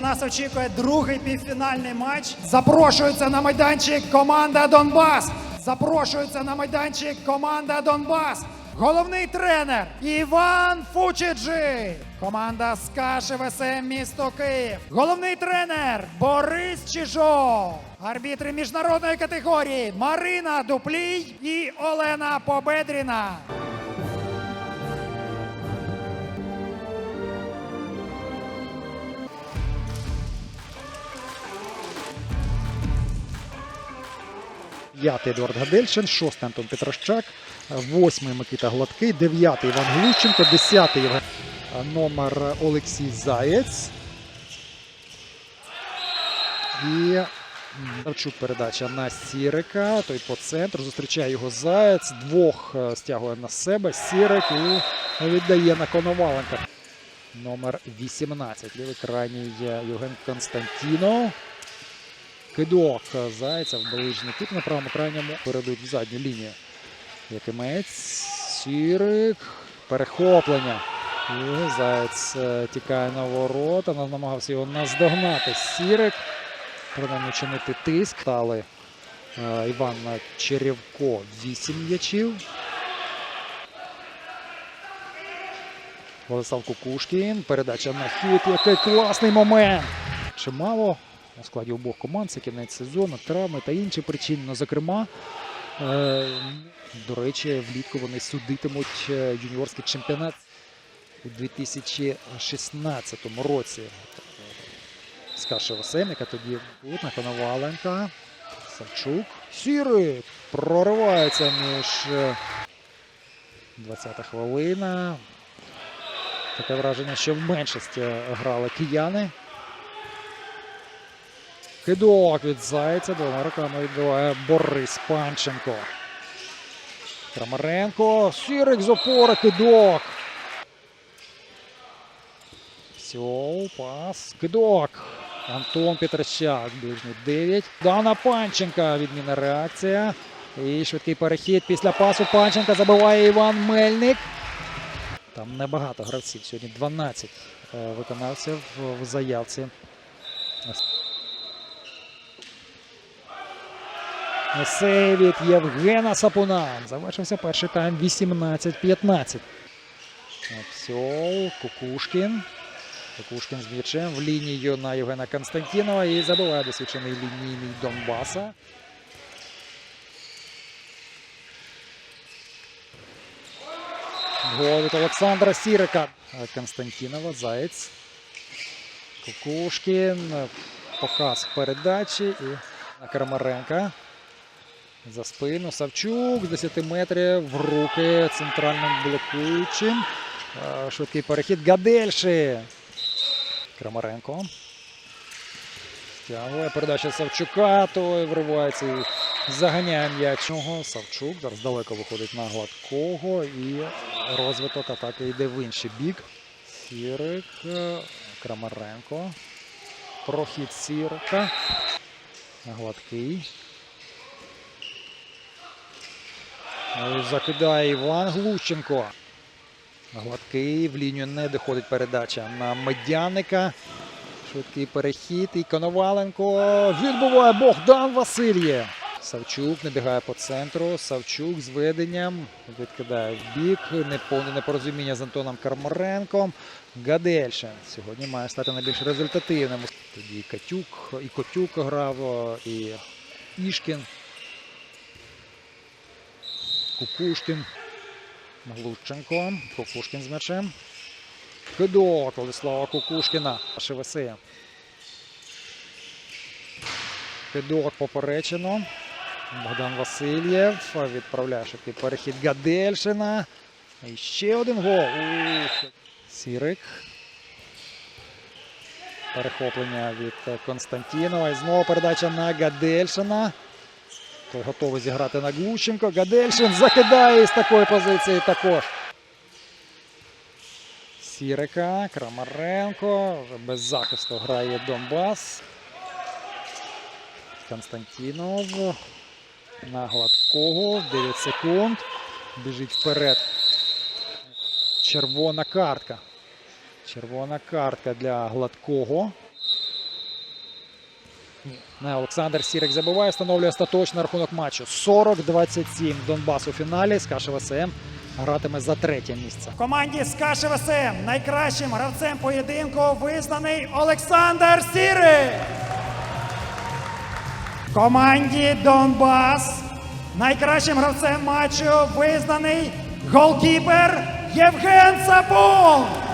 на нас очікує другий півфінальний матч. Запрошується на майданчик команда Донбас. Запрошується на майданчик команда Донбас. Головний тренер Іван Фучиджи. Команда Каши ВСМ місто Київ. Головний тренер Борис Чижов. Арбітри міжнародної категорії Марина Дуплій і Олена Победріна. П'ятий Едуард Гадельшин, шостий Антон Петрощак, восьмий Микита Гладкий, дев'ятий Іван Глущенко, десятий Євген номер Олексій Заєць. І м, Савчук передача на Сірика. Той по центру. Зустрічає його Заєць. Двох е, стягує на себе. Сірик і віддає на Коноваленка. Номер 18. Лівий крайній є Євген Константінов. Кидок Зайця в ближній кут на правому крайньому передуть в задню лінію. Якимець, Сірик, перехоплення. І Заєць е, тікає на ворота, намагався його наздогнати. Сірик, принаймні чинити тиск. Стали е, Іван Черевко 8 м'ячів. Владислав Кукушкін. Передача на хід. Який класний момент. Чимало у складі обох команд це кінець сезону, травми та інші причини. Ну, зокрема, е, до речі, влітку вони судитимуть е, юніорський чемпіонат у 2016 році. З Каши ВСМ, тоді тут на Коноваленка. Савчук. Сірик проривається між е, 20-та хвилина. Таке враження, що в меншості грали кияни. Кидок від Зайця. Двома руками відбиває Борис Панченко. Крамаренко. Сірик з опори. Кидок. Все, пас. Кидок. Антон Петрощак. Ближній 9. Дана Панченка. Відмінна реакція. І швидкий перехід після пасу Панченка забиває Іван Мельник. Там небагато гравців. Сьогодні 12 е, виконавців в заявці. Сей від Євгена Сапуна. Завершився перший тайм 18-15. Все, Кукушкін. Кукушкін з м'ячем в лінію на Євгена Константінова і забиває досвідчений лінійний Донбаса. Гол від Олександра Сірика. Константінова, Заєць. Кукушкін. Показ передачі і на. За спину Савчук з 10 метрів в руки центральним блокуючим. Швидкий перехід Гадельши. Крамаренко. Стягує передача Савчука, той вривається і заганяє м'яч. Нього. Савчук зараз далеко виходить на гладкого і розвиток атаки йде в інший бік. Сірик, е, Крамаренко. Прохід Сірика. Гладкий. Ну, і Закидає Іван Глущенко. Гладкий в лінію не доходить передача на Медяника. Швидкий перехід. І Коноваленко відбуває Богдан Васильєв. Савчук набігає по центру. Савчук з веденням відкидає в бік. Неповне непорозуміння з Антоном Кармаренком. Гадельшин сьогодні має стати найбільш результативним. Тоді Катюк, і Котюк грав, і Ішкін. Кукушкін. Глущенко. Кукушкін з м'ячем. Кидок Владислава Кукушкіна. ШВС. Кидок поперечено. Богдан Васильєв відправляє швидкий перехід Гадельшина. І ще один гол. Ух. Сірик. Перехоплення від Константінова. І знову передача на Гадельшина. Готовий зіграти на Глущенко. Гадельшин закидає з такої позиції також. Сірика, Крамаренко. Вже без захисту грає Донбас. Константінов. На гладкого. 9 секунд. Біжить вперед. Червона картка. Червона картка для гладкого. Не, Олександр Сірик забиває, встановлює остаточний рахунок матчу. 40-27. Донбас у фіналі. Скашев СМ гратиме за третє місце. В команді з КШВСМ найкращим гравцем поєдинку визнаний Олександр Сірий. В команді Донбас найкращим гравцем матчу визнаний голкіпер Євген Сапун.